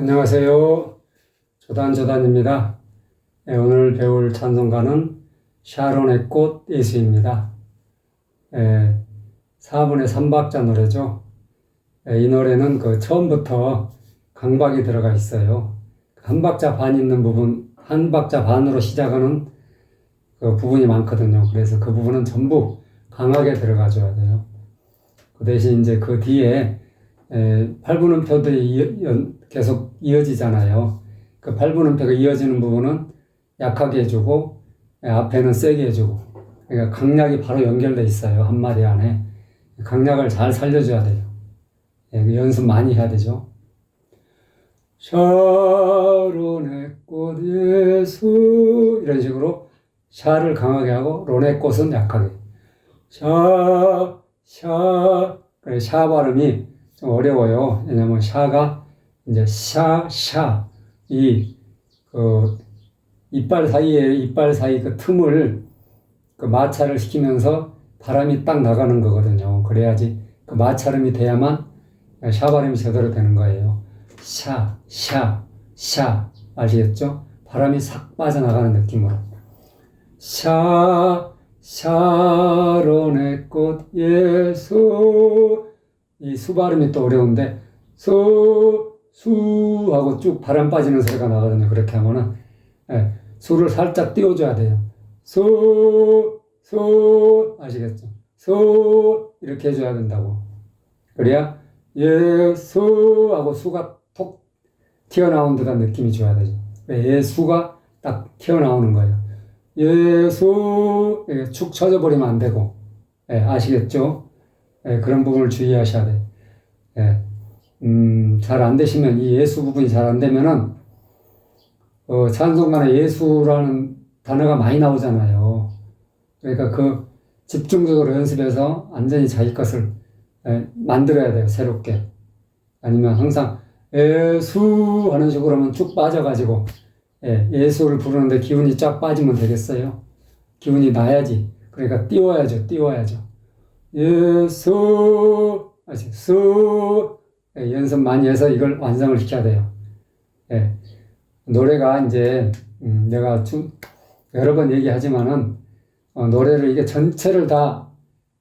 안녕하세요. 조단조단입니다. 네, 오늘 배울 찬송가는 샤론의 꽃 예수입니다. 네, 4분의 3박자 노래죠. 네, 이 노래는 그 처음부터 강박이 들어가 있어요. 한 박자 반 있는 부분, 한 박자 반으로 시작하는 그 부분이 많거든요. 그래서 그 부분은 전부 강하게 들어가줘야 돼요. 그 대신 이제 그 뒤에 에, 8분음표들이 계속 이어지잖아요. 그 8분음표가 이어지는 부분은 약하게 해주고 에, 앞에는 세게 해주고 그러니까 강약이 바로 연결돼 있어요. 한 마디 안에 강약을 잘 살려줘야 돼요. 예, 그 연습 많이 해야 되죠. 샤론의 꽃 예수 이런 식으로 샤를 강하게 하고 론의 꽃은 약하게 샤, 샤 샤 발음이 좀 어려워요. 왜냐면 샤가 이제 샤, 샤, 이, 그, 이빨 사이에, 이빨 사이 그 틈을 그 마찰을 시키면서 바람이 딱 나가는 거거든요. 그래야지 그 마찰음이 돼야만 샤 발음이 제대로 되는 거예요. 샤, 샤, 샤. 아시겠죠? 바람이 싹 빠져나가는 느낌으로. 샤, 샤론의 꽃 예수. 이 수 발음이 또 어려운데, 수, 수 하고 쭉 바람 빠지는 소리가 나거든요. 그렇게 하면은, 예, 수를 살짝 띄워줘야 돼요. 수, 수, 아시겠죠? 수, 이렇게 해줘야 된다고. 그래야 예수 하고 수가 톡 튀어나온 듯한 느낌이 줘야 되죠. 예수가 딱 튀어나오는 거예요. 예수, 축 처져버리면 안 되고, 예, 아시겠죠? 예, 그런 부분을 주의하셔야 돼요. 예, 음, 잘 안 되시면, 이 예수 부분이 잘 안 되면은, 어, 찬송가에 예수라는 단어가 많이 나오잖아요. 그러니까 그 집중적으로 연습해서 완전히 자기 것을 예, 만들어야 돼요, 새롭게. 아니면 항상 예수 하는 식으로 하면 쭉 빠져가지고, 예, 예수를 부르는데 기운이 쫙 빠지면 되겠어요? 기운이 나야지. 그러니까 띄워야죠, 띄워야죠. 예수, 아시, 수, 예, 연습 많이 해서 이걸 완성을 시켜야 돼요. 예, 노래가 이제, 음, 내가 좀 여러 번 얘기하지만은, 어, 노래를 이게 전체를 다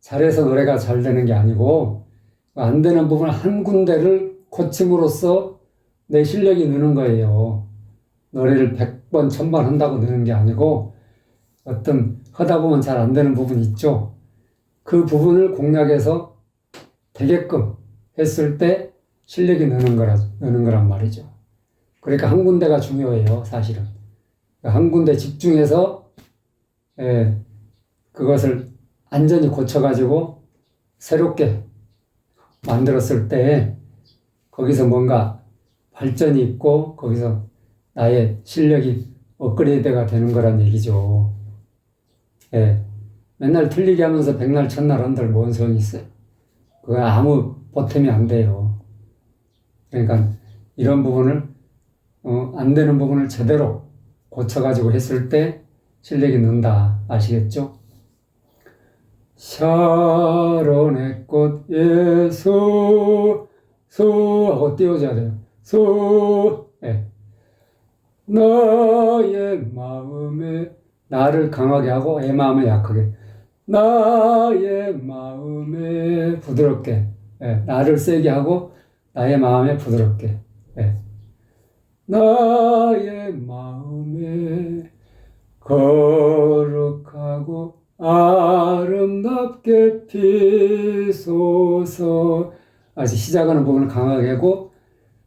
잘해서 노래가 잘 되는 게 아니고, 안 되는 부분 한 군데를 고침으로써 내 실력이 느는 거예요. 노래를 100번, 1000번 한다고 느는 게 아니고, 어떤 하다 보면 잘 안 되는 부분이 있죠. 그 부분을 공략해서 되게끔 했을 때 실력이 느는 거라, 느는 거란 말이죠. 그러니까 한 군데가 중요해요, 사실은. 한 군데 집중해서, 예, 그것을 안전히 고쳐가지고 새롭게 만들었을 때 거기서 뭔가 발전이 있고 거기서 나의 실력이 업그레이드가 되는 거란 얘기죠. 예. 맨날 틀리게 하면서 백날 첫날 한들 뭔 소용이 있어요. 그거 아무 보탬이 안 돼요. 그러니까 이런 부분을 어, 안 되는 부분을 제대로 고쳐가지고 했을 때 실력이 는다. 아시겠죠? 샤론의 꽃 예수 수 하고 띄워줘야 돼요. 수 예. 나의 마음에 나를 강하게 하고 애 마음에 약하게 나의 마음에 부드럽게 예. 나를 세게 하고 나의 마음에 부드럽게 예. 나의 마음에 거룩하고 아름답게 피소서 아직 시작하는 부분은 강하게 하고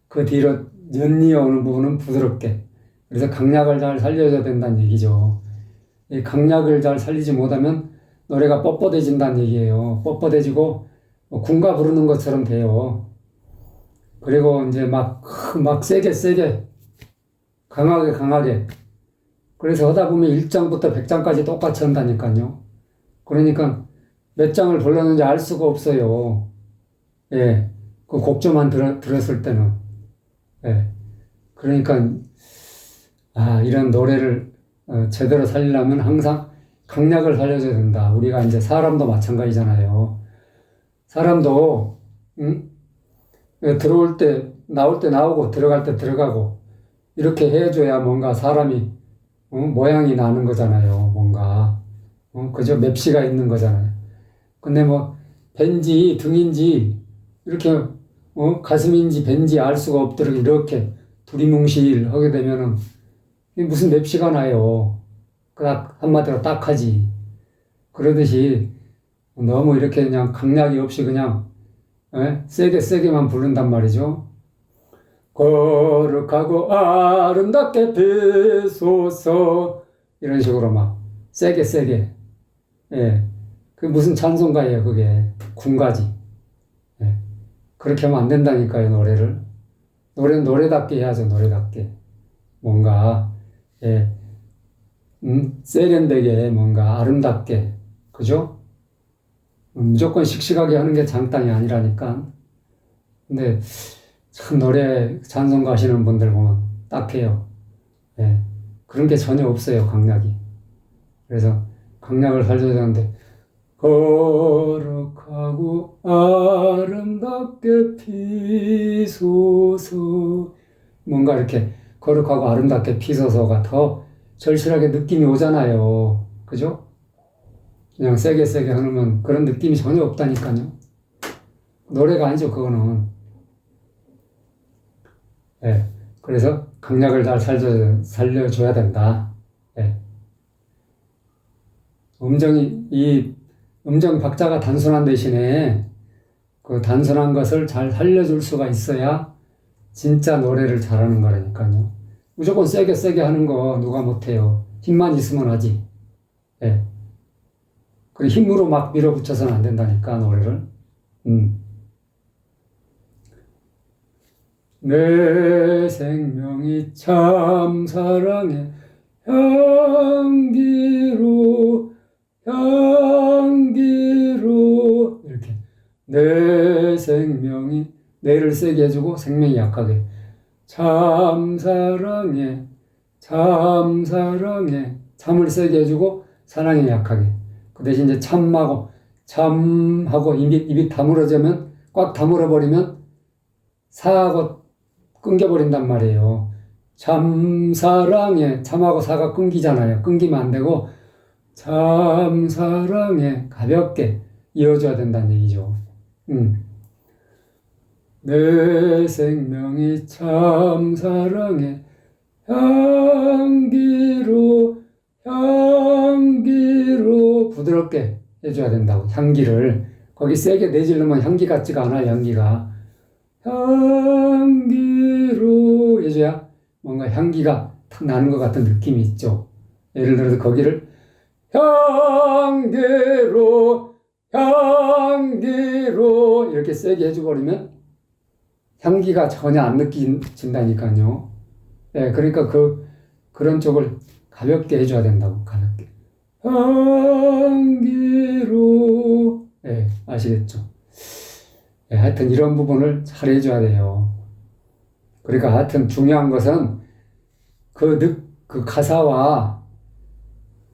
그 뒤로 연이어 오는 부분은 부드럽게 그래서 강약을 잘 살려줘야 된다는 얘기죠. 이 강약을 잘 살리지 못하면 노래가 뻣뻣해진다는 얘기예요. 뻣뻣해지고 뭐 군가 부르는 것처럼 돼요. 그리고 이제 막, 막 세게 세게 강하게 강하게 그래서 하다 보면 1장부터 100장까지 똑같이 한다니까요. 그러니까 몇 장을 불렀는지 알 수가 없어요. 예. 그 곡조만 들, 들었을 때는. 예. 그러니까, 아, 이런 노래를 어, 제대로 살리려면 항상 강약을 살려줘야 된다. 우리가 이제 사람도 마찬가지잖아요. 사람도, 응? 예, 들어올 때, 나올 때 나오고, 들어갈 때 들어가고, 이렇게 해줘야 뭔가 사람이, 어, 모양이 나는 거잖아요. 뭔가. 어, 그저 맵시가 있는 거잖아요. 근데 뭐, 벤지, 등인지, 이렇게, 어, 가슴인지 벤지 알 수가 없도록 이렇게 두리뭉실 하게 되면은, 무슨 맵시가 나요. 딱, 한마디로 딱 하지. 그러듯이, 너무 이렇게 그냥 강약이 없이 그냥, 예? 세게 세게만 부른단 말이죠. 거룩하고 아름답게 비소서 이런 식으로 막 세게 세게 예. 그 무슨 찬송가예요 그게 군가지 예. 그렇게 하면 안 된다니까요 노래를 노래는 노래답게 해야죠 노래답게 뭔가 예. 음, 세련되게 뭔가 아름답게 그죠? 음, 무조건 씩씩하게 하는 게 장단이 아니라니까 근데 참 노래 찬송가 하시는 분들 보면 딱해요. 예. 그런 게 전혀 없어요, 강약이. 그래서 강약을 살려야 되는데, 거룩하고 아름답게 피소서. 뭔가 이렇게 거룩하고 아름답게 피소서가 더 절실하게 느낌이 오잖아요. 그죠? 그냥 세게 세게 하면 그런 느낌이 전혀 없다니까요. 노래가 아니죠, 그거는. 예. 그래서 강약을 잘 살려, 살려줘야 된다. 예. 음정이, 이 음정 박자가 단순한 대신에 그 단순한 것을 잘 살려줄 수가 있어야 진짜 노래를 잘하는 거라니까요. 무조건 세게 세게 하는 거 누가 못해요. 힘만 있으면 하지. 예. 그 힘으로 막 밀어붙여서는 안 된다니까, 노래를. 음. 내 생명이 참 사랑의 향기로 향기로 이렇게 내 생명이 내를 세게 해주고 생명이 약하게 참 사랑에 참 사랑에 참을 세게 해주고 사랑이 약하게 그 대신 이제 참하고 참하고 입이, 입이 다물어지면 꽉 다물어 버리면 사하고 끊겨 버린단 말이에요. 참 사랑에 참하고 사가 끊기잖아요. 끊기면 안 되고 참 사랑에 가볍게 이어줘야 된다는 얘기죠. 음. 내 생명이 참 사랑에 향기로 향기로 부드럽게 해줘야 된다고 향기를. 거기 세게 내지르면 향기 같지가 않아 향기가. 향기로 해줘야 뭔가 향기가 탁 나는 것 같은 느낌이 있죠. 예를 들어서 거기를 향기로 향기로 이렇게 세게 해줘버리면 향기가 전혀 안 느껴진다니까요. 예, 그러니까 그 그런 쪽을 가볍게 해줘야 된다고 가볍게 향기로 예, 아시겠죠? 예, 하여튼 이런 부분을 잘 해줘야 돼요. 그러니까 하여튼 중요한 것은 그, 느, 그 가사와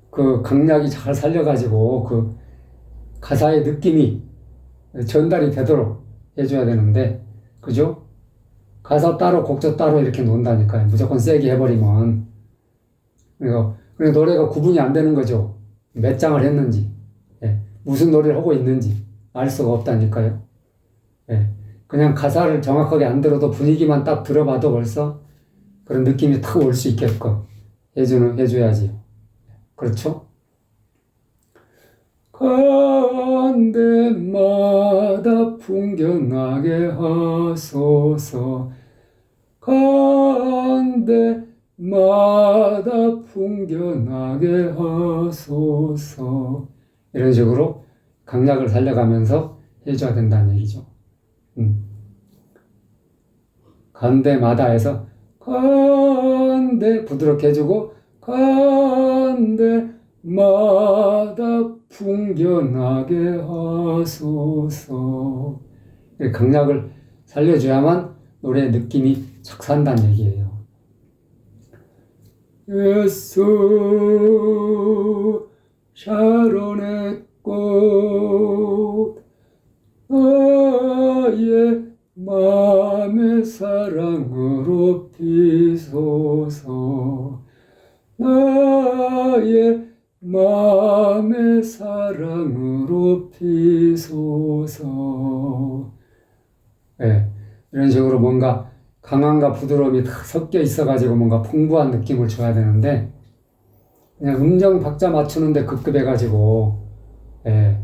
그 강약이 잘 살려가지고 그 가사의 느낌이 전달이 되도록 해줘야 되는데, 그죠? 가사 따로 곡조 따로 이렇게 논다니까요. 무조건 세게 해버리면. 그리고 노래가 구분이 안 되는 거죠. 몇 장을 했는지, 예, 무슨 노래를 하고 있는지 알 수가 없다니까요. 예, 그냥 가사를 정확하게 안 들어도 분위기만 딱 들어봐도 벌써 그런 느낌이 탁 올 수 있게끔 해주는, 해줘야지. 그렇죠? 간 풍겨나게 하소서 간데마다 풍겨나게 하소서 이런 식으로 강약을 살려가면서 해줘야 된다는 얘기죠. 음. 간데마다 해서 간데 부드럽게 해주고 간데마다 풍겨나게 하소서 강약을 살려줘야만 노래의 느낌이 착 산다는 얘기예요. 예수 샤론의 꽃 부드러움이 다 섞여 있어가지고 뭔가 풍부한 느낌을 줘야 되는데 그냥 음정 박자 맞추는데 급급해가지고 예,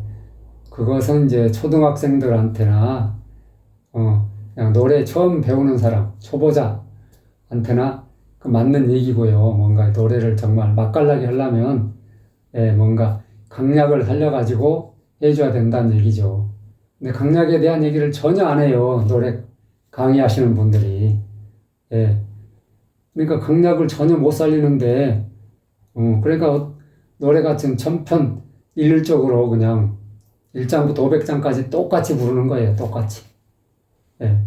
그것은 이제 초등학생들한테나 어, 그냥 노래 처음 배우는 사람 초보자한테나 그 맞는 얘기고요. 뭔가 노래를 정말 맛깔나게 하려면 예, 뭔가 강약을 살려가지고 해줘야 된다는 얘기죠. 근데 강약에 대한 얘기를 전혀 안 해요. 노래 강의하시는 분들이. 예. 그러니까 강약을 전혀 못 살리는데, 어, 그러니까 어- 노래가 지금 천편 일률적으로 그냥 1장부터 500장까지 똑같이 부르는 거예요. 똑같이. 예.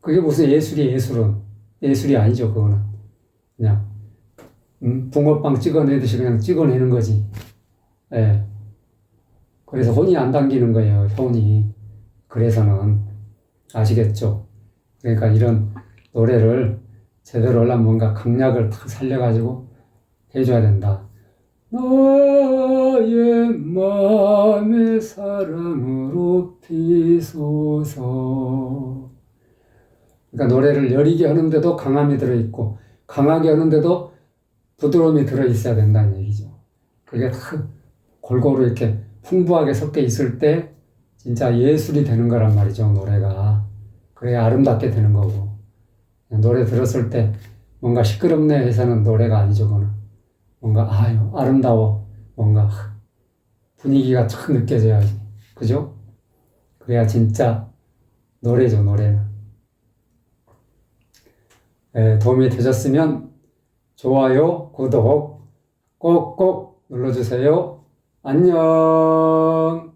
그게 무슨 예술이 예술은. 예술이 아니죠. 그거는. 그냥, 음, 붕어빵 찍어내듯이 그냥 찍어내는 거지. 예. 그래서 혼이 안 당기는 거예요. 혼이. 그래서는 아시겠죠? 그러니까 이런 노래를 제대로 하려면 뭔가 강약을 탁 살려가지고 해줘야 된다. 나의 마음의 사랑으로 비소서. 그러니까 노래를 여리게 하는데도 강함이 들어있고 강하게 하는데도 부드러움이 들어있어야 된다는 얘기죠. 그게 다 골고루 이렇게 풍부하게 섞여 있을 때 진짜 예술이 되는 거란 말이죠, 노래가. 그래야 아름답게 되는 거고. 노래 들었을 때 뭔가 시끄럽네 해서는 노래가 아니죠, 그거는. 뭔가, 아유, 아름다워. 뭔가 분위기가 탁 느껴져야지. 그죠? 그래야 진짜 노래죠, 노래는. 예, 도움이 되셨으면 좋아요, 구독 꼭꼭 눌러주세요. 안녕.